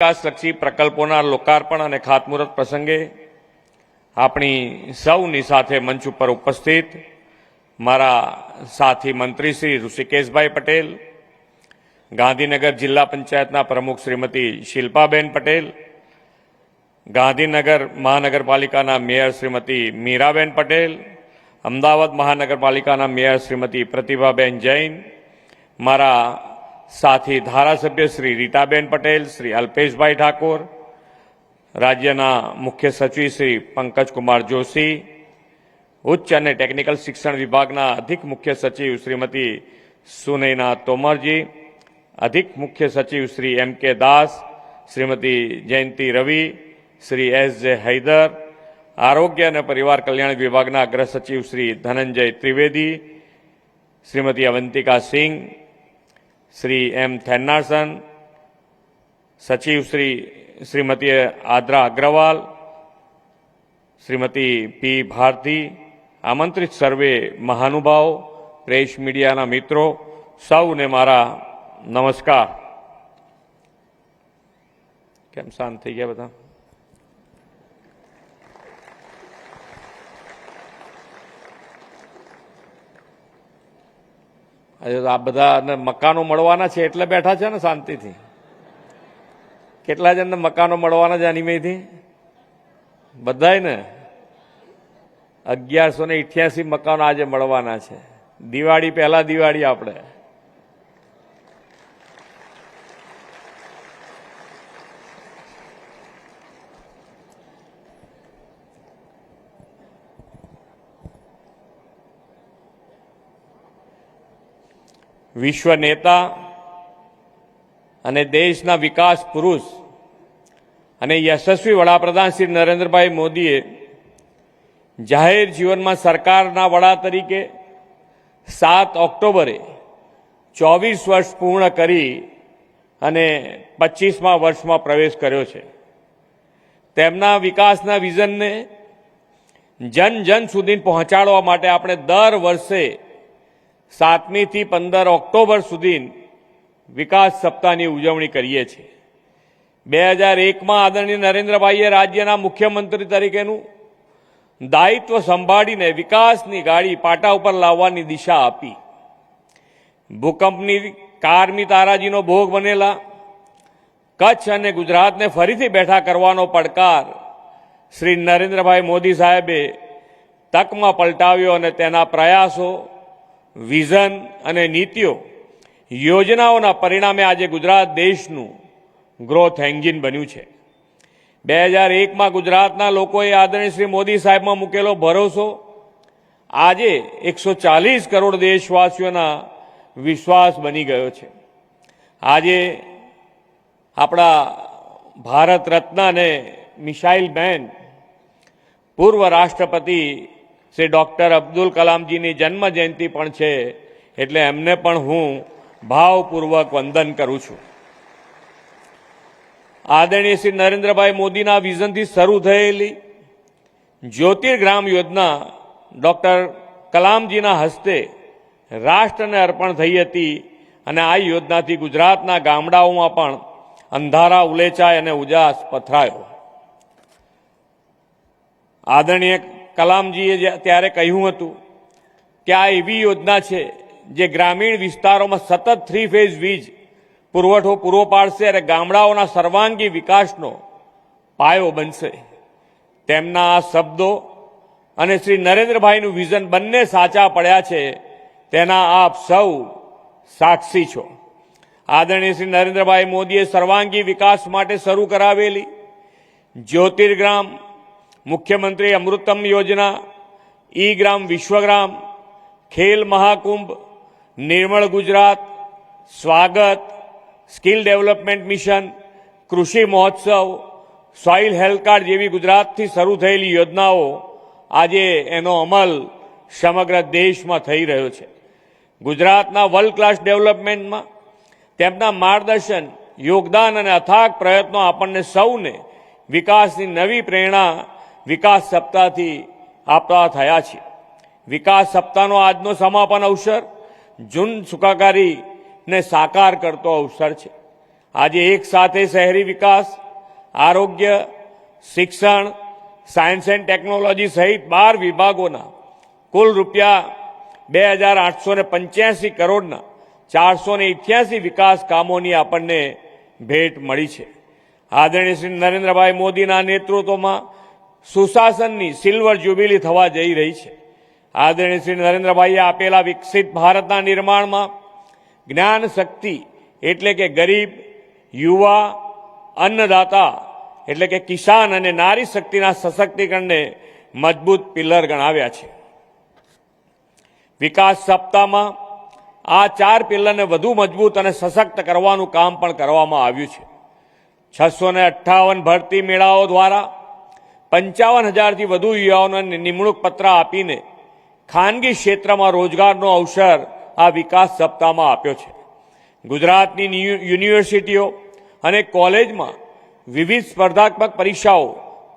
વિકાસલક્ષી પ્રકલ્પોના લોકાર્પણ અને ખાતમુહૂર્ત પ્રસંગે આપણી સૌની સાથે મંચ ઉપર ઉપસ્થિત મારા સાથી મંત્રી શ્રી ઋષિકેશભાઈ પટેલ, ગાંધીનગર જિલ્લા પંચાયતના પ્રમુખ શ્રીમતી શિલ્પાબેન પટેલ, ગાંધીનગર મહાનગરપાલિકાના મેયર શ્રીમતી મીરાબેન પટેલ, અમદાવાદ મહાનગરપાલિકાના મેયર શ્રીમતી પ્રતિભાબેન જૈન, મારા સાથી ધારાસભ્ય શ્રી રીટાબેન પટેલ, શ્રી અલ્પેશભાઈ ઠાકોર, રાજ્યના મુખ્ય સચિવ શ્રી પંકજકુમાર જોશી, ઉચ્ચ અને ટેકનિકલ શિક્ષણ વિભાગના અધિક મુખ્ય સચિવ શ્રીમતી સુનૈના તોમરજી, અધિક મુખ્ય સચિવ Shri M K Das, Shrimati Jayanti Ravi, Shri S J Haider, આરોગ્ય અને પરિવાર કલ્યાણ વિભાગના અગ્ર સચિવ શ્રી ધનંજય ત્રિવેદી, શ્રીમતી અવંતિકા સિંહ શ્રી એમ થેન્નારસન સચિવ શ્રી શ્રીમતી આદ્રા અગ્રવાલ, શ્રીમતી પી ભારતી, આમંત્રિત સર્વે મહાનુભાવો, પ્રેસ મીડિયાના મિત્રો, સૌને મારા નમસ્કાર. કેમ શાંત થઈ ગયા બધા? આ બધા મકાનો મળવાના છે એટલે બેઠા છે ને શાંતિથી. કેટલા જણને મકાનો મળવાના છે અનિમયથી બધાય ને? અગિયારસો ને ઇઠ્યાસી મકાનો આજે મળવાના છે. દિવાળી પહેલા દિવાળી આપણે. વિશ્વ નેતા અને દેશના વિકાસ પુરુષ અને યશસ્વી વડાપ્રધાન શ્રી નરેન્દ્રભાઈ મોદીએ જાહેર જીવનમાં સરકારના વડા તરીકે સાત ઓક્ટોબરે ચોવીસ વર્ષ પૂર્ણ કરી અને પચીસમા વર્ષમાં પ્રવેશ કર્યો છે. તેમના વિકાસના વિઝનને જન જન સુધી પહોંચાડવા માટે આપણે દર વર્ષે સાતમીથી પંદર ઓક્ટોબર સુધી વિકાસ સપ્તાહની ઉજવણી કરીએ છીએ. બે હજાર એકમાં આદરણીય નરેન્દ્રભાઈએ રાજ્યના મુખ્યમંત્રી તરીકેનું દાયિત્વ સંભાળીને વિકાસની ગાડી પાટા ઉપર લાવવાની દિશા આપી. ભૂકંપની કારમી તારાજીનો ભોગ બનેલા, કચ્છ અને ગુજરાતને ફરીથી બેઠા કરવાનો પડકાર શ્રી નરેન્દ્રભાઈ મોદી સાહેબે તકમાં પલટાવ્યો અને તેના પ્રયાસો વિઝન અને નીતિઓ યોજનાઓના પરિણામે આજે ગુજરાત દેશનું ગ્રોથ એન્જિન બન્યું છે. બે હજાર એકમાં ગુજરાતના લોકોએ આદરણીય શ્રી મોદી સાહેબમાં મૂકેલો ભરોસો. આજે એકસો ચાલીસ કરોડ દેશવાસીઓના વિશ્વાસ બની ગયો છે. આજે આપણા ભારત રત્ન અને મિસાઇલ બેન પૂર્વ રાષ્ટ્રપતિ શ્રી ડૉક્ટર અબ્દુલ કલામજીની જન્મ જયંતિ પણ છે એટલે એમને પણ હું ભાવપૂર્વક વંદન કરું છું. આદરણીય શ્રી નરેન્દ્રભાઈ મોદીના વિઝનથી શરૂ થયેલી જ્યોતિર્ગ્રામ યોજના ડૉક્ટર કલામજીના હસ્તે રાષ્ટ્રને અર્પણ થઈ હતી અને આ યોજનાથી ગુજરાતના ગામડાઓમાં પણ અંધારા ઉલેચાય અને ઉજાસ પથરાયો. આદરણીય કલામજીએ ત્યારે કહ્યું હતું કે આ એવી યોજના છે જે ગ્રામીણ વિસ્તારોમાં સતત થ્રી ફેઝ વીજ પુરવઠો પૂરો પાડશે અને ગામડાઓના સર્વાંગી વિકાસનો પાયો બનશે. તેમના આ શબ્દો અને શ્રી નરેન્દ્રભાઈનું વિઝન બંને સાચા પડ્યા છે તેના આપ સૌ સાક્ષી છો. આદરણીય શ્રી નરેન્દ્રભાઈ મોદીએ સર્વાંગી વિકાસ માટે શરૂ કરાવેલી જ્યોતિર્ગ્રામ મુખ્યમંત્રી અમૃતમ યોજના ઈ ગ્રામ વિશ્વગ્રામ, ખેલ મહાકુંભ, નિર્મળ ગુજરાત, સ્વાગત, સ્કિલ ડેવલપમેન્ટ મિશન, કૃષિ મહોત્સવ, સોઇલ હેલ્થ કાર્ડ જેવી ગુજરાતથી શરૂ થયેલી યોજનાઓ આજે એનો અમલ સમગ્ર દેશમાં થઈ રહ્યો છે. ગુજરાતના વર્લ્ડ ક્લાસ ડેવલપમેન્ટમાં તેમના માર્ગદર્શન, યોગદાન અને અથાગ પ્રયત્નો આપણને સૌને વિકાસની નવી પ્રેરણા વિકાસ સપ્તાહથી આપતા થયા છે. વિકાસ સપ્તાહનો આજનો સમાપન અવસર જૂન સુખાકારીને સાકાર કરતો અવસર છે. આજે એક સાથે શહેરી વિકાસ, આરોગ્ય, શિક્ષણ, સાયન્સ એન્ડ ટેકનોલોજી સહિત બાર વિભાગોના કુલ રૂપિયા બે હજાર આઠસો ને પંચ્યાસી કરોડના ચારસો ને ઇઠ્યાસી વિકાસ કામોની આપણને ભેટ મળી છે. આદરણીય શ્રી નરેન્દ્રભાઈ મોદીના નેતૃત્વમાં સુશાસનની સિલ્વર જ્યુબિલી થવા જઈ રહી છે. આદરણીય શ્રી નરેન્દ્રભાઈએ આપેલા વિકસિત ભારતના નિર્માણમાં જ્ઞાન શક્તિ એટલે કે ગરીબ, યુવા, અન્નદાતા એટલે કે કિસાન અને નારી શક્તિના સશક્તિકરણને મજબૂત પિલ્લર ગણાવ્યા છે. વિકાસ સપ્તાહમાં આ ચાર પિલ્લરને વધુ મજબૂત અને સશક્ત કરવાનું કામ પણ કરવામાં આવ્યું છે. છસો અઠ્ઠાવન ભરતી મેળાઓ દ્વારા પંચાવન હજારથી વધુ યુવાઓને નિમણૂક પત્ર આપીને ખાનગી ક્ષેત્રમાં રોજગારનો અવસર આ વિકાસ સપ્તાહમાં આપ્યો છે. ગુજરાતની યુનિવર્સિટીઓ અને કોલેજમાં વિવિધ સ્પર્ધાત્મક પરીક્ષાઓ,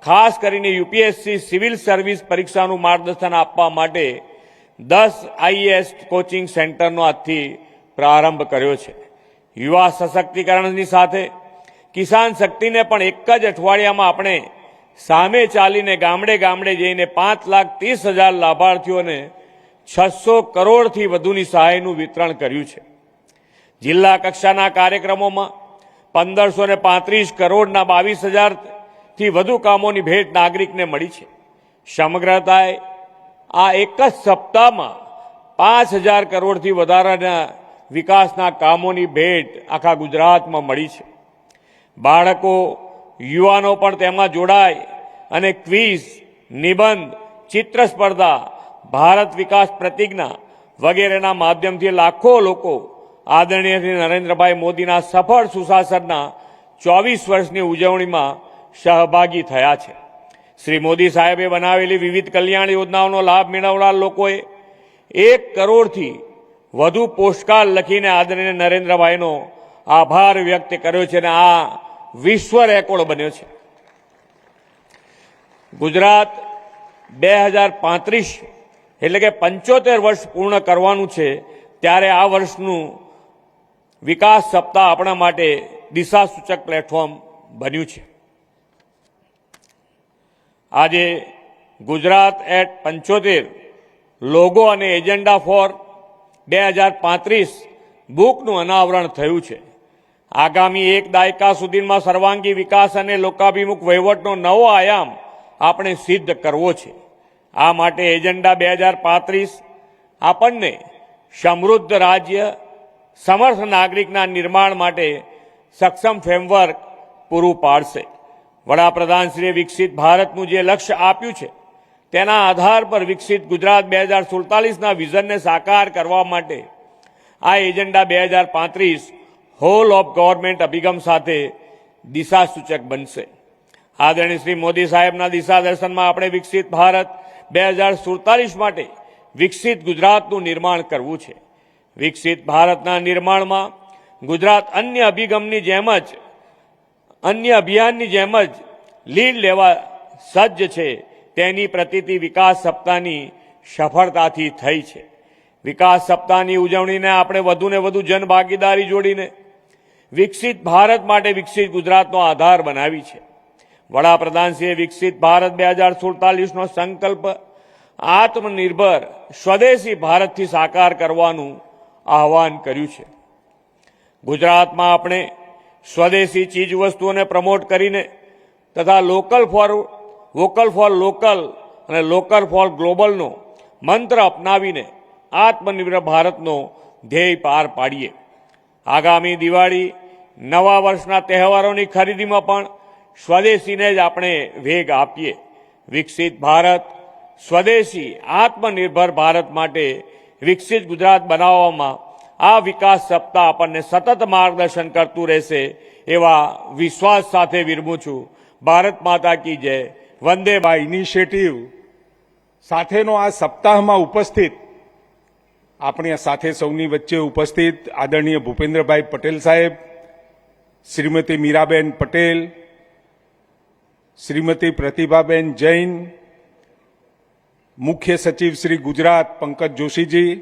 ખાસ કરીને યુપીએસસી સિવિલ સર્વિસ પરીક્ષાનું માર્ગદર્શન આપવા માટે દસ આઈએએસ કોચિંગ સેન્ટરનો આજથી પ્રારંભ કર્યો છે. યુવા સશક્તિકરણની સાથે કિસાન શક્તિને પણ એક જ અઠવાડિયામાં આપણે સામે ચાલીને ગામડે ગામડે જઈને પાંચ લાખ ત્રીસ હજાર લાભાર્થીઓને છસો કરોડથી વધુની સહાયનું વિતરણ કર્યું છે. જિલ્લા કક્ષાના કાર્યક્રમોમાં પંદરસો ને પાંત્રીસ કરોડના બાવીસ હજારથી વધુ કામોની ભેટ નાગરિકને મળી છે. સમગ્રતાએ આ એક જ સપ્તાહમાં પાંચ હજાર કરોડથી વધારાના વિકાસના કામોની ભેટ આખા ગુજરાતમાં મળી છે. બાળકો યુવાનો પણ તેમાં જોડાય અને ક્વિઝ, નિબંધ ચિત્ર સ્પર્ધા ભારત વિકાસ પ્રતિજ્ઞા વગેરેના માધ્યમથી લાખો લોકો આદરણીય શ્રી નરેન્દ્રભાઈ મોદીના સફળ સુશાસનના ચોવીસ વર્ષની ઉજવણીમાં સહભાગી થયા છે. શ્રી મોદી સાહેબે બનાવેલી વિવિધ કલ્યાણ યોજનાઓનો લાભ મેળવનાર લોકોએ એક કરોડથી વધુ પોસ્ટકાર્ડ લખીને આદરણીય નરેન્દ્રભાઈનો આભાર વ્યક્ત કર્યો છે અને આ વિશ્વ રેકોર્ડ બન્યો છે. ગુજરાત બે હજાર પાંત્રીસ એટલે કે પંચોતેર વર્ષ પૂર્ણ કરવાનું છે, ત્યારે આ વર્ષનું વિકાસ સપ્તાહ આપણા માટે દિશાસૂચક પ્લેટફોર્મ બન્યું છે. આજે ગુજરાત એટ પંચોતેર લોગો અને એજન્ડા ફોર બે હજાર પાંત્રીસ બુકનું અનાવરણ થયું છે. આગામી એક દાયકા સુધીમાં સર્વાંગી વિકાસ અને લોકાભિમુખ વહીવટનો નવો આયામ આપણે સિદ્ધ કરવો છે. આ માટે એજન્ડા બે હજાર પાંત્રીસ આપણને સમૃદ્ધ રાજ્ય, સમર્થ નાગરિકના નિર્માણ માટે સક્ષમ ફ્રેમવર્ક પૂરું પાડશે. વડાપ્રધાનશ્રીએ વિકસિત ભારતનું જે લક્ષ્ય આપ્યું છે, તેના આધાર પર વિકસિત ગુજરાત બે હજાર સુડતાલીસના વિઝનને સાકાર કરવા માટે આ એજન્ડા બે હજાર પાંત્રીસ હોલ ઓફ ગવર્મેન્ટ અભિગમ સાથે દિશાસૂચક બનશે. આદરણીય શ્રી મોદી સાહેબના દિશા દર્શનમાં આપણે વિકસિત ભારત બે હજાર સુડતાલીસ માટે વિકસિત ગુજરાતનું નિર્માણ કરવું છે. વિકસિત ભારતના નિર્માણમાં ગુજરાત અન્ય અભિગમની જેમ જ, અન્ય અભિયાનની જેમ જ લીડ લેવા સજ્જ છે. તેની પ્રતિતિ વિકાસ સપ્તાહની સફળતાથી થઈ છે. વિકાસ સપ્તાહની ઉજવણીને આપણે વધુને વધુ જનભાગીદારી જોડીને વિકસિત ભારત માટે વિકસિત ગુજરાતનો આધાર બનાવી છે. વડાપ્રધાનશ્રીએ વિકસિત ભારત બે હજાર સુડતાલીસનો સંકલ્પ આત્મનિર્ભર સ્વદેશી ભારતથી સાકાર કરવાનું આહવાન કર્યું છે. ગુજરાતમાં આપણે સ્વદેશી ચીજ વસ્તુઓને પ્રમોટ કરીને તથા local for, vocal for local અને લોકલ ફોર ગ્લોબલનો મંત્ર અપનાવીને આત્મનિર્ભર ભારતનો ધ્યેય પાર પાડીએ. આગામી દિવાળી નવા વર્ષના તહેવારોની ખરીદીમાં પણ સ્વદેશીને જ આપણે વેગ આપીએ. વિકસિત ભારત, સ્વદેશી, આત્મનિર્ભર ભારત માટે વિકસિત ગુજરાત બનાવવામાં આ વિકાસ સપ્તાહ આપણને સતત માર્ગદર્શન કરતું રહેશે એવા વિશ્વાસ સાથે વિરમું છું. ભારત માતા કી જય. વંદે આ ઇનિશિયેટિવ સાથેનો આ સપ્તાહમાં ઉપસ્થિત આપણી સાથે સૌની વચ્ચે ઉપસ્થિત આદરણીય ભૂપેન્દ્રભાઈ પટેલ સાહેબ શ્રીમતી મીરાબેન પટેલ, શ્રીમતી પ્રતિભાબેન જૈન, મુખ્ય સચિવ શ્રી ગુજરાત પંકજ જોશીજી,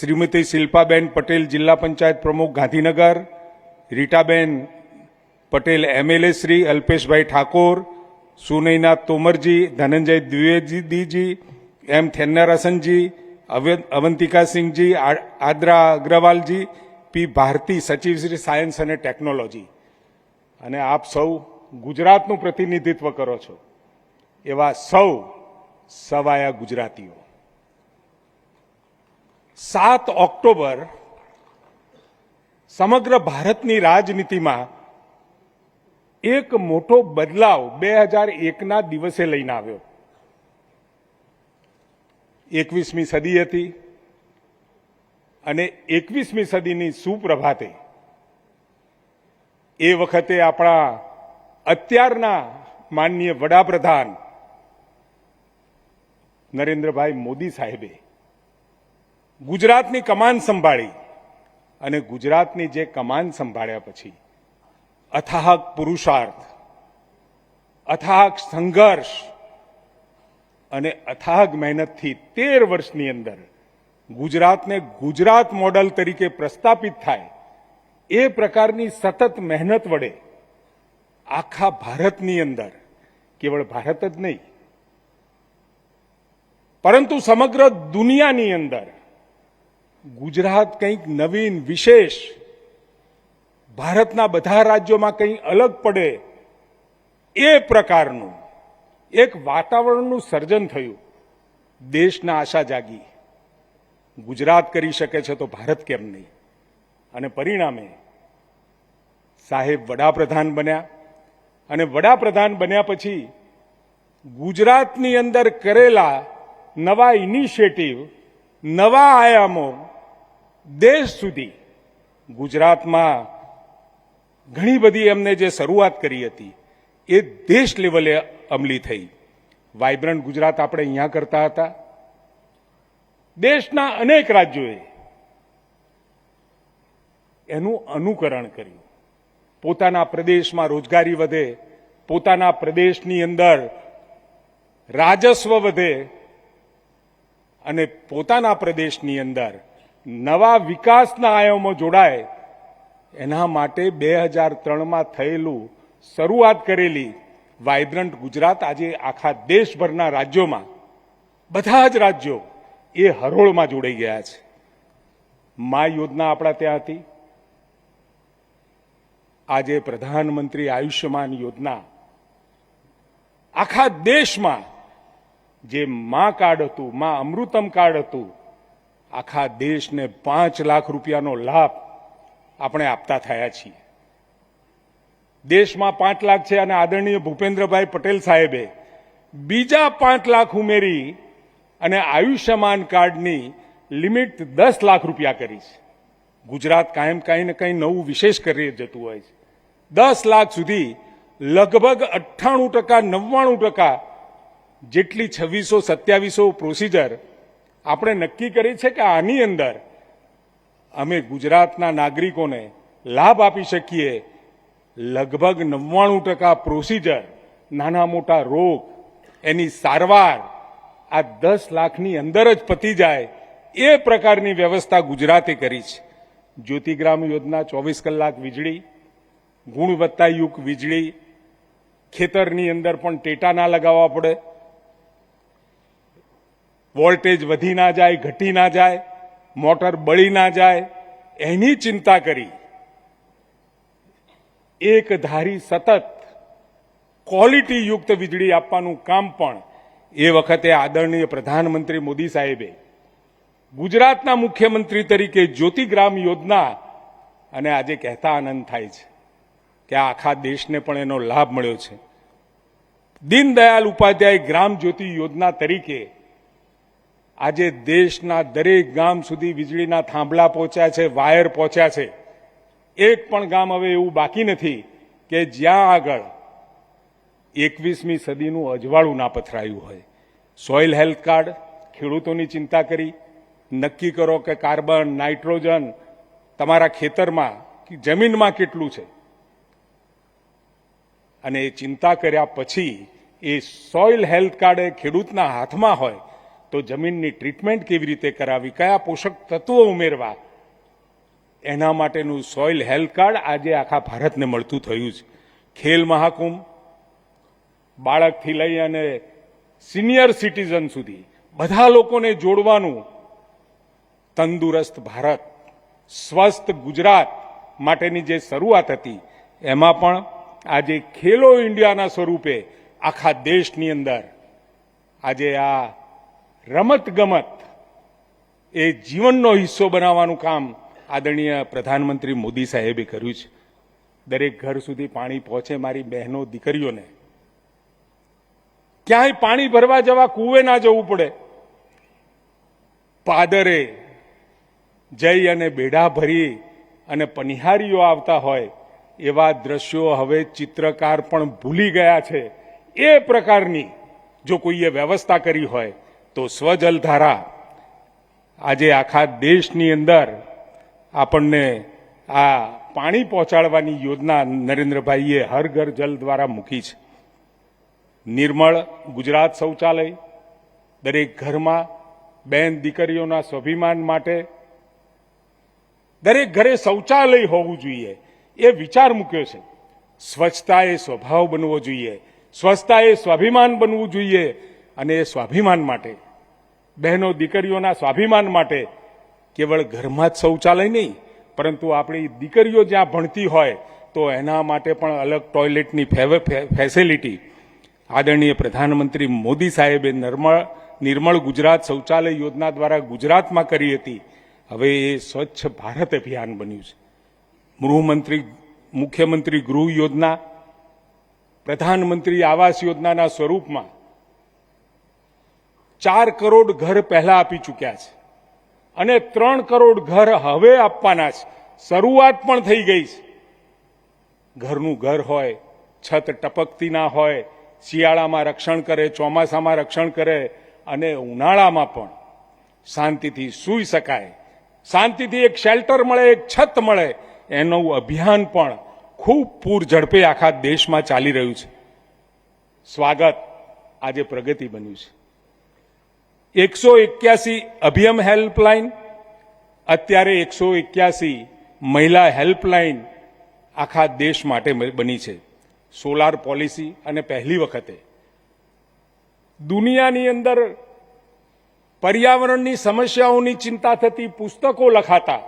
શ્રીમતી શિલ્પાબેન પટેલ જિલ્લા પંચાયત પ્રમુખ ગાંધીનગર, રીટાબેન પટેલ એમએલએ શ્રી અલ્પેશભાઈ ઠાકોર, સુનૈના તોમરજી, ધનંજય દ્વિવેદીજી, એમ થેન્નારસનજી, અવે- અવંતિકાસિંહજી આદ્રા અગ્રવાલજી પી ભારતી સચિવ શ્રી સાયન્સ અને ટેકનોલોજી. અને આપ સૌ ગુજરાતનું પ્રતિનિધિત્વ કરો છો. એવા સૌ સવાયા ગુજરાતીઓ. સાત ઓક્ટોબર સમગ્ર ભારતની રાજનીતિમાં એક મોટો બદલાવ બે હજાર એકના દિવસે લઈને આવ્યો. એકવીસમી સદી હતી. અને એકવીસમી સદીની સુપ્રભાતે એ વખતે આપણા અત્યારના માનનીય વડાપ્રધાન નરેન્દ્રભાઈ મોદી સાહેબે ગુજરાતની કમાન સંભાળી અને ગુજરાતની જે કમાન સંભાળ્યા પછી અથાહક પુરુષાર્થ, અથાહક સંઘર્ષ અને અથાગ મહેનતથી તેર વર્ષની અંદર ગુજરાતને ગુજરાત મોડલ તરીકે પ્રસ્થાપિત થાય, એ પ્રકારની સતત મહેનત વડે આખા ભારતની અંદર, કેવળ ભારત જ નહીં, પરંતુ સમગ્ર દુનિયાની અંદર ગુજરાત કંઈક નવીન, વિશેષ, ભારતના બધા રાજ્યોમાં કંઈ અલગ પડે, એ પ્રકારનું એક વાતાવરણનું સર્જન થયું, દેશના આશા જાગી. ગુજરાત કરી શકે છે તો ભારત કેમ નહીં? અને પરિણામે સાહેબ વડાપ્રધાન બન્યા. અને વડાપ્રધાન બન્યા પછી ગુજરાતની અંદર કરેલા નવા ઇનિશિયેટિવ નવા આયામો દેશ સુધી ગુજરાતમાં ઘણી બધી એમને જે શરૂઆત કરી હતી, એ દેશ લેવલે અમલી થઈ. વાઇબ્રન્ટ ગુજરાત આપણે અહીંયા કરતા હતા. દેશના અનેક રાજ્યોએ એનું અનુકરણ કર્યું. પોતાના પ્રદેશમાં રોજગારી વધે, પોતાના પ્રદેશની અંદર રાજસ્વ વધે અને પોતાના પ્રદેશની અંદર નવા વિકાસના આયામો જોડાય, એના માટે બે હજાર ત્રણમાં થયેલું શરૂઆત કરેલી વાઇબ્રન્ટ ગુજરાત આજે આખા દેશભરના રાજ્યોમાં, બધા જ રાજ્યો એ હરોળમાં જોડાઈ ગયા છે. મા યોજના આપણા ત્યાં હતી. આજે પ્રધાનમંત્રી આયુષ્યમાન યોજના આખા દેશમાં જે મા કાર્ડ હતું, મા અમૃતમ કાર્ડ હતું, આખા દેશને પાંચ લાખ રૂપિયાનો લાભ આપણે આપતા થયા છીએ. દેશમાં પાંચ લાખ છે અને આદરણીય ભૂપેન્દ્રભાઈ પટેલ સાહેબે બીજા પાંચ લાખ ઉમેરી અને આયુષ્યમાન કાર્ડની લિમિટ દસ લાખ રૂપિયા કરી છે. ગુજરાત કાયમ કાંઈ ને કંઈ નવું વિશેષ કરી જતું હોય છે. દસ લાખ સુધી લગભગ અઠ્ઠાણું ટકા, નવ્વાણું ટકા જેટલી છવ્વીસો સત્યાવીસો પ્રોસિજર આપણે નક્કી કરી છે કે આની અંદર અમે ગુજરાતના નાગરિકોને લાભ આપી શકીએ. લગભગ નવ્વાણું ટકા પ્રોસિજર નાના મોટા રોગ, એની સારવાર આ દસ લાખની અંદર જ પતી જાય એ પ્રકારની વ્યવસ્થા ગુજરાતે કરી છે. જ્યોતિગ્રામ યોજના ચોવીસ કલાક વીજળી ગુણવત્તાયુક્ત વીજળી, ખેતરની અંદર પણ ટેટા ના લગાવવા પડે. વોલ્ટેજ વધી ના જાય, ઘટી ના જાય, મોટર બળી ના જાય, એની ચિંતા કરી. એક ધારી સતત ક્વોલિટી યુક્ત વીજળી આપવાનું કામ પણ એ વખતે આદરણીય પ્રધાનમંત્રી મોદી સાહેબે ગુજરાતના મુખ્યમંત્રી તરીકે જ્યોતિગ્રામ યોજના અને આજે કહેતા આનંદ થાય છે કે આખા દેશને પણ એનો લાભ મળ્યો છે. દીનદયાલ ઉપાધ્યાય ગ્રામ જ્યોતિ યોજના તરીકે આજે દેશના દરેક ગામ સુધી વીજળીના થાંભલા પહોંચ્યા છે, વાયર પહોંચ્યા છે. એક પણ ગામ હવે એવું બાકી નથી કે જ્યાં આગળ એકવીસમી સદીનું અજવાળું ના પથરાયું હોય. સોઇલ હેલ્થ કાર્ડ ખેડૂતોની ચિંતા કરી. નક્કી કરો કે કાર્બન, નાઇટ્રોજન તમારા ખેતરમાં જમીનમાં કેટલું છે? અને એ ચિંતા કર્યા પછી એ સોઇલ હેલ્થ કાર્ડ એ ખેડૂતના હાથમાં હોય તો જમીનની ટ્રીટમેન્ટ કેવી રીતે કરાવી? કયા પોષક તત્વો ઉમેરવા? એના માટેનું સોઇલ હેલ્થ કાર્ડ આજે આખા ભારતને મળતું થયું છે. ખેલ મહાકુંભ બાળકથી લઈ અને સિનિયર સિટીઝન સુધી બધા લોકોને જોડવાનું તંદુરસ્ત ભારત, સ્વસ્થ ગુજરાત માટેની જે શરૂઆત હતી, એમાં પણ આજે ખેલો ઇન્ડિયાના સ્વરૂપે આખા દેશની અંદર આજે આ રમત ગમત એ જીવનનો હિસ્સો બનાવવાનું કામ આદરણીય પ્રધાનમંત્રી મોદી સાહેબે કર્યું છે. દરેક ઘર સુધી પાણી પહોંચે મારી બહેનો, દીકરીઓને. ક્યાંય પાણી ભરવા જવા કૂવે ના જવું પડે. પાદરે જઈ અને બેડા ભરી અને પનિહારીઓ આવતા હોય, એવા દ્રશ્યો હવે ચિત્રકાર પણ ભૂલી ગયા છે. એ પ્રકારની જો કોઈએ વ્યવસ્થા કરી હોય, તો સ્વજલધારા. આજે આખા દેશની અંદર આપણને આ પાણી પહોંચાડવાની યોજના નરેન્દ્રભાઈએ હર ઘર જલ દ્વારા મૂકી છે. નિર્મળ ગુજરાત શૌચાલય, દરેક ઘરમાં બેન દીકરીઓના સ્વાભિમાન માટે દરેક ઘરે શૌચાલય હોવું જોઈએ એ વિચાર મૂક્યો છે. સ્વચ્છતા એ સ્વભાવ બનવો જોઈએ સ્વચ્છતા એ સ્વાભિમાન બનવું જોઈએ અને એ સ્વાભિમાન માટે, બહેનો દીકરીઓના સ્વાભિમાન માટે કેવળ ઘરમાં જ શૌચાલય નહીં, પરંતુ આપણી દીકરીઓ જ્યાં ભણતી હોય તો એના માટે પણ અલગ ટોયલેટની ફેસિલિટી આદરણીય પ્રધાનમંત્રી મોદી સાહેબે નિર્મળ નિર્મળ ગુજરાત શૌચાલય યોજના દ્વારા ગુજરાતમાં કરી હતી. હવે એ સ્વચ્છ ભારત અભિયાન બન્યું છે. ગૃહમંત્રી, મુખ્યમંત્રી ગૃહ યોજના, પ્રધાનમંત્રી આવાસ યોજનાના સ્વરૂપમાં ચાર કરોડ ઘર પહેલા આપી ચૂક્યા છે. અને ત્રણ કરોડ ઘર હવે આપવાના છે. શરૂઆત પણ થઈ ગઈ છે. ઘરનું ઘર હોય, છત ટપકતી ના હોય શિયાળામાં રક્ષણ કરે, ચોમાસામાં રક્ષણ કરે અને ઉનાળામાં પણ શાંતિથી સૂઈ શકાય. શાંતિથી એક શેલ્ટર મળે, એક છત મળે. એનું અભિયાન પણ ખૂબ પૂર ઝડપે આખા દેશમાં ચાલી રહ્યું છે. સ્વાગત આજે પ્રગતિ બન્યું છે. એકસો એક્યાસી અભિયમ હેલ્પલાઇન, અત્યારે એકસો એક્યાસી મહિલા હેલ્પલાઇન આખા દેશ માટે બની છે. સોલાર પોલિસી અને પહેલી વખતે દુનિયાની અંદર પર્યાવરણની સમસ્યાઓની ચિંતા થતી પુસ્તકો લખાતા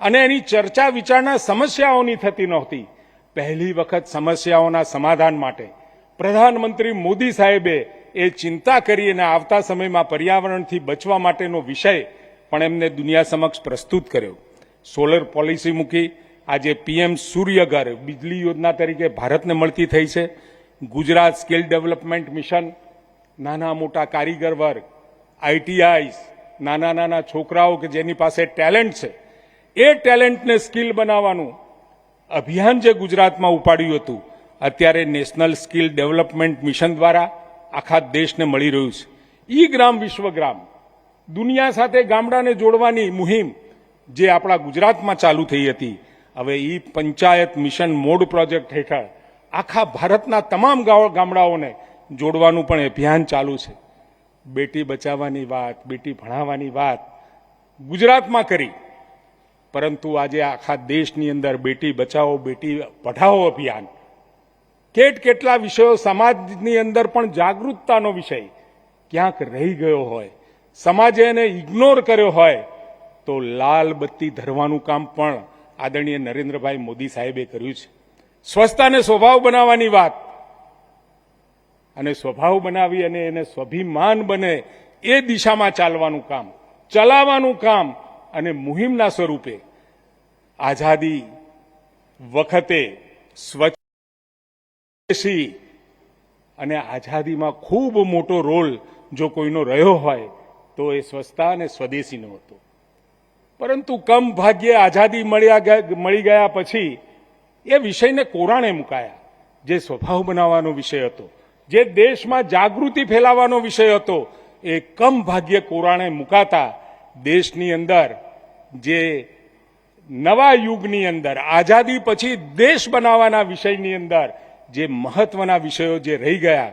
અને એની ચર્ચા વિચારણા સમસ્યાઓની થતી નહોતી. પહેલી વખત સમસ્યાઓના સમાધાન માટે પ્રધાનમંત્રી મોદી સાહેબે એ ચિંતા કરી અને આવતા સમયમાં પર્યાવરણથી બચવા માટેનો વિષય પણ એમને દુનિયા સમક્ષ પ્રસ્તુત કર્યો. સોલર પોલિસી મૂકી આજે પીએમ સૂર્યઘર બિજલી યોજના તરીકે ભારતને મળતી થઈ છે. ગુજરાત સ્કિલ ડેવલપમેન્ટ મિશન, નાના મોટા કારીગર વર્ગ, આઈટીઆઈસ, નાના નાના છોકરાઓ કે જેની પાસે ટેલેન્ટ છે. એ ટેલેન્ટને સ્કિલ બનાવવાનું અભિયાન જે ગુજરાતમાં ઉપાડ્યું હતું, અત્યારે નેશનલ સ્કિલ ડેવલપમેન્ટ મિશન દ્વારા આખા દેશને મળી રહ્યું છે. ઈ ગ્રામ વિશ્વગ્રામ દુનિયા સાથે ગામડાને જોડવાની મુહિમ જે આપણા ગુજરાતમાં ચાલુ થઈ હતી હવે એ પંચાયત મિશન મોડ પ્રોજેક્ટ હેઠળ આખા ભારતના તમામ ગામડાઓને જોડવાનું પણ અભિયાન ચાલુ છે. બેટી બચાવવાની વાત, બેટી ભણાવવાની વાત ગુજરાતમાં કરી. પરંતુ આજે આખા દેશની અંદર બેટી બચાવો, બેટી પઢાઓ અભિયાન કેટ કેટલા વિષયો સમાજની અંદર પણ જાગૃતતાનો વિષય. ક્યાંક રહી ગયો હોય, સમાજે એને ઇગ્નોર કર્યો હોય, તો લાલ બત્તી ધરવાનું કામ પણ આદરણીય નરેન્દ્રભાઈ મોદી સાહેબે કર્યું છે. સ્વચ્છતાને સ્વભાવ બનાવવાની વાત. અને સ્વભાવ બનાવી અને એને સ્વાભિમાન બને એ દિશામાં ચાલવાનું કામ, ચલાવવાનું કામ અને મુહિમના સ્વરૂપે આઝાદી વખતે સ્વચ્છ અને આઝાદીમાં ખૂબ મોટો રોલ જો કોઈનો રહ્યો હોય, તો એ સ્વચ્છતા અને સ્વદેશીનો હતો. પરંતુ કમ ભાગ્યે આઝાદી મળ્યા મળી ગયા પછી એ વિષયને કોરાણે મુકાયા. જે સ્વભાવ બનાવવાનો વિષય હતો, જે દેશમાં જાગૃતિ ફેલાવવાનો વિષય હતો, એ કમ ભાગ્યે કોરાણે મુકાતા. દેશની અંદર જે નવા યુગની અંદર, આઝાદી પછી દેશ બનાવવાના વિષયની અંદર જે મહત્વના વિષયો જે રહી ગયા,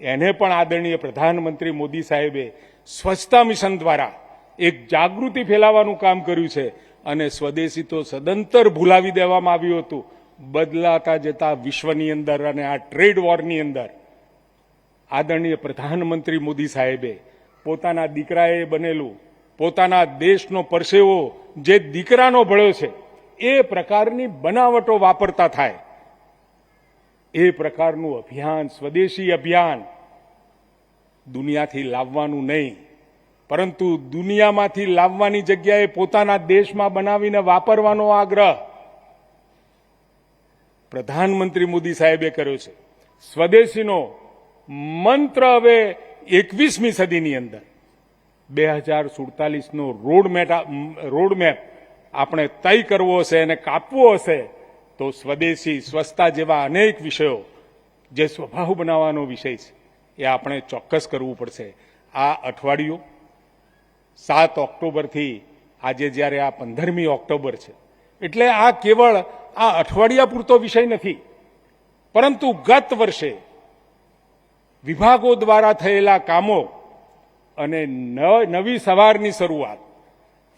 એને પણ આદરણીય પ્રધાનમંત્રી મોદી સાહેબે સ્વચ્છતા મિશન દ્વારા એક જાગૃતિ ફેલાવવાનું કામ કર્યું છે અને સ્વદેશી તો સદંતર ભૂલાવી દેવામાં આવ્યું હતું. બદલાતા જતા વિશ્વની અંદર અને આ ટ્રેડ વોરની અંદર આદરણીય પ્રધાનમંત્રી મોદી સાહેબે પોતાના દીકરાએ બનેલું, પોતાના દેશનો પરસેવો જે દીકરાનો ભળ્યો છે, એ પ્રકારની બનાવટો વાપરતા થાય. એ પ્રકારનું અભિયાન, સ્વદેશી અભિયાન દુનિયાથી લાવવાનું નહીં. પરંતુ દુનિયામાંથી લાવવાની જગ્યાએ પોતાના દેશમાં બનાવીને વાપરવાનો આગ્રહ પ્રધાનમંત્રી મોદી સાહેબે કર્યો છે. સ્વદેશીનો મંત્ર હવે એકવીસમી સદીની અંદર. બે હજાર સુડતાલીસનો રોડ રોડમેપ રોડ મેપ આપણે તય કરવો હશે અને કાપવો હશે તો સ્વદેશી સ્વચ્છતા જેવા અનેક વિષયો જે સ્વભાવ બનાવવાનો વિષય છે, એ આપણે ચોક્કસ કરવું પડશે. આ અઠવાડિયું સાત ઓક્ટોબરથી આજે જ્યારે આ પંદરમી ઓક્ટોબર છે, એટલે આ કેવળ આ અઠવાડિયા પૂરતો વિષય નથી, પરંતુ ગત વર્ષે વિભાગો દ્વારા થયેલા કામો અને નવી સવારની શરૂઆત,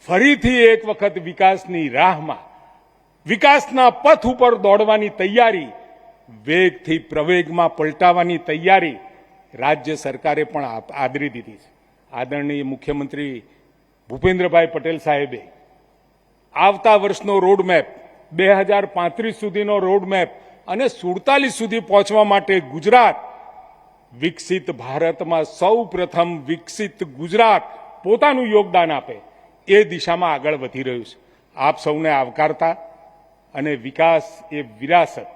ફરીથી એક વખત વિકાસની રાહમાં, વિકાસના પથ ઉપર દોડવાની તૈયારી, વેગથી પ્રવેગમાં પલટાવાની તૈયારી રાજ્ય સરકારે પણ આદરી દીધી છે. આદરણીય મુખ્યમંત્રી ભૂપેન્દ્રભાઈ પટેલ સાહેબે, આવતા વર્ષનો રોડમેપ બે હજાર પાંત્રીસ સુધીનો રોડમેપ અને સુડતાલીસ સુધી પહોંચવા માટે ગુજરાત, વિકસિત ભારતમાં સૌ પ્રથમ વિકસિત ગુજરાત પોતાનું યોગદાન આપે એ દિશામાં આગળ વધી રહ્યું છે. આપ સૌને આવકારતા અને વિકાસ એ વિરાસત,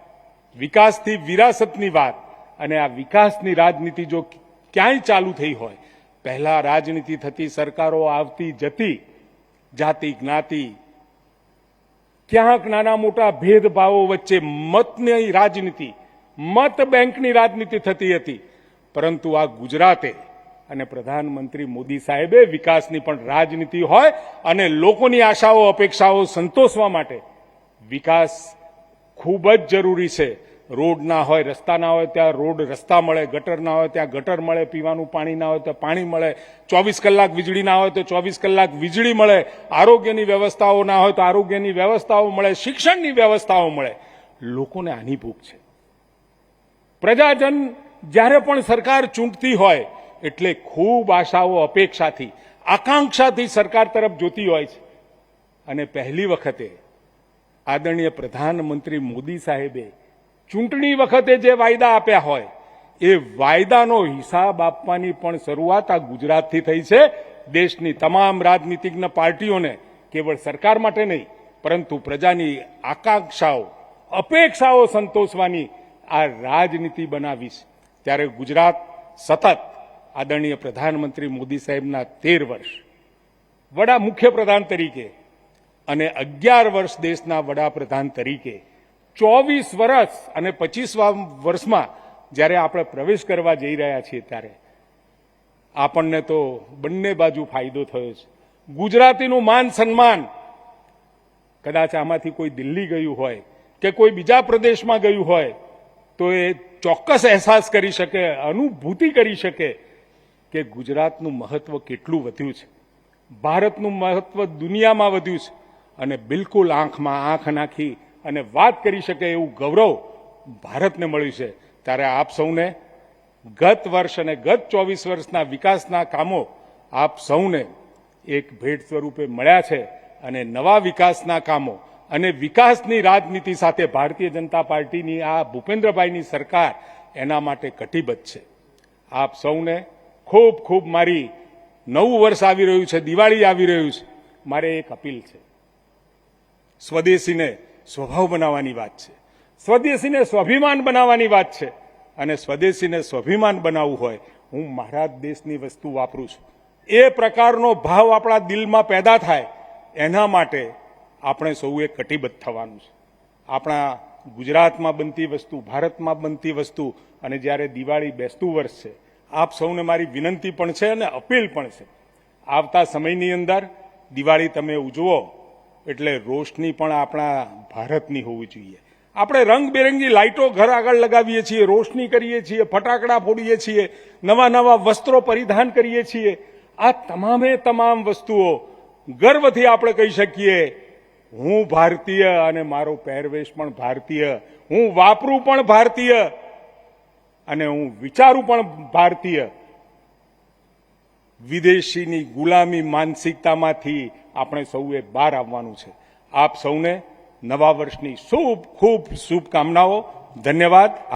વિકાસથી વિરાસતની વાત અને આ વિકાસની રાજનીતિ જો ક્યાંય ચાલુ થઈ હોય પહેલા રાજનીતિ થતી, સરકારો આવતી જતી, જાતિ જ્ઞાતિ, ક્યાંક નાના મોટા ભેદભાવો વચ્ચે મતની રાજનીતિ, મત બેંકની રાજનીતિ થતી હતી. પરંતુ આ ગુજરાતે અને પ્રધાનમંત્રી મોદી સાહેબે વિકાસની પણ રાજનીતિ હોય અને લોકોની આશાઓ, અપેક્ષાઓ સંતોષવા માટે વિકાસ ખૂબ જ જરૂરી છે. રોડ ના હોય, રસ્તા ના હોય, ત્યાં રોડ રસ્તા મળે, ગટર ના હોય, ત્યાં ગટર મળે, પીવાનું પાણી ના હોય તો પાણી મળે, ચોવીસ કલાક વીજળી ના હોય તો ચોવીસ કલાક વીજળી મળે, આરોગ્યની વ્યવસ્થાઓ ના હોય તો આરોગ્યની વ્યવસ્થાઓ મળે, શિક્ષણની વ્યવસ્થાઓ મળે. લોકોને આની ભૂખ છે. પ્રજાજન જ્યારે પણ સરકાર ચૂંટતી હોય, એટલે ખૂબ આશાઓ, અપેક્ષાથી, આકાંક્ષાથી સરકાર તરફ જોતી હોય છે. અને પહેલી વખતે આદરણીય પ્રધાનમંત્રી મોદી સાહેબે ચૂંટણી વખતે જે વાયદા આપ્યા હોય, એ વાયદાનો હિસાબ આપવાની પણ શરૂઆત આ ગુજરાતથી થઈ છે. દેશની તમામ રાજનીતિજ્ઞ પાર્ટીઓને કેવળ સરકાર માટે નહીં, પરંતુ પ્રજાની આકાંક્ષાઓ, અપેક્ષાઓ સંતોષવાની આ રાજનીતિ બનાવી છે. ત્યારે ગુજરાત સતત આદરણીય પ્રધાનમંત્રી મોદી સાહેબના તેર વર્ષ વડા મુખ્યપ્રધાન તરીકે અને અગિયાર વર્ષ દેશના વડાપ્રધાન તરીકે ચોવીસ વર્ષ અને પચીસવા વર્ષમાં જ્યારે આપણે પ્રવેશ કરવા જઈ રહ્યા છીએ ત્યારે આપણને તો બંને બાજુ ફાયદો થયો છે. ગુજરાતીનું માન સન્માન કદાચ આમાંથી કોઈ દિલ્હી ગયું હોય કે કોઈ બીજા પ્રદેશમાં ગયું હોય તો એ ચોક્કસ અહેસાસ કરી શકે, અનુભૂતિ કરી શકે કે ગુજરાતનું મહત્વ કેટલું વધ્યું છે. ભારતનું મહત્વ દુનિયામાં વધ્યું છે અને બિલકુલ આંખમાં આંખ નાખી અને વાત કરી શકે એવું ગૌરવ ભારતને મળ્યું છે. ત્યારે આપ સૌને ગત વર્ષ અને ગત ચોવીસ વર્ષના વિકાસના કામો આપ સૌને એક ભેટ સ્વરૂપે મળ્યા છે અને નવા વિકાસના કામો અને વિકાસની રાજનીતિ સાથે ભારતીય જનતા પાર્ટીની આ ભૂપેન્દ્રભાઈની સરકાર એના માટે કટિબદ્ધ છે. આપ સૌને ખૂબ ખૂબ મારી નવું વર્ષ આવી રહ્યું છે, દિવાળી આવી રહ્યું છે. મારે એક અપીલ છે. સ્વદેશીને સ્વભાવ બનાવવાની વાત છે. સ્વદેશીને સ્વાભિમાન બનાવવાની વાત છે. અને સ્વદેશીને સ્વાભિમાન બનાવવું હોય, હું મારા દેશની વસ્તુ વાપરું છું. એ પ્રકારનો ભાવ આપણા દિલમાં પેદા થાય, એના માટે આપણે સૌએ કટિબદ્ધ થવાનું છે. આપણા ગુજરાતમાં બનતી વસ્તુ, ભારતમાં બનતી વસ્તુ, અને જ્યારે દિવાળી બેસતું વર્ષ છે, આપ સૌને મારી વિનંતી પણ છે અને અપીલ પણ છે. આવતા સમયની અંદર દિવાળી તમે ઉજવો એટલે રોશની પણ આપણા ભારતની હોવી જોઈએ. આપણે રંગબેરંગી લાઇટો ઘર આગળ લગાવીએ છીએ, રોશની કરીએ છીએ, ફટાકડા ફોડીએ છીએ, નવા નવા વસ્ત્રો પરિધાન કરીએ છીએ. આ તમામે તમામ વસ્તુઓ ગર્વથી આપણે કહી શકીએ, હું ભારતીય અને મારો પહેરવેશ પણ ભારતીય, હું વાપરું પણ ભારતીય અને હું વિચારું પણ ભારતીય. વિદેશીની ગુલામી માનસિકતામાંથી આપણે સૌએ બહાર આવવાનું છે. આપ સૌને નવા વર્ષની શુભ ખૂબ શુભકામનાઓ. ધન્યવાદ.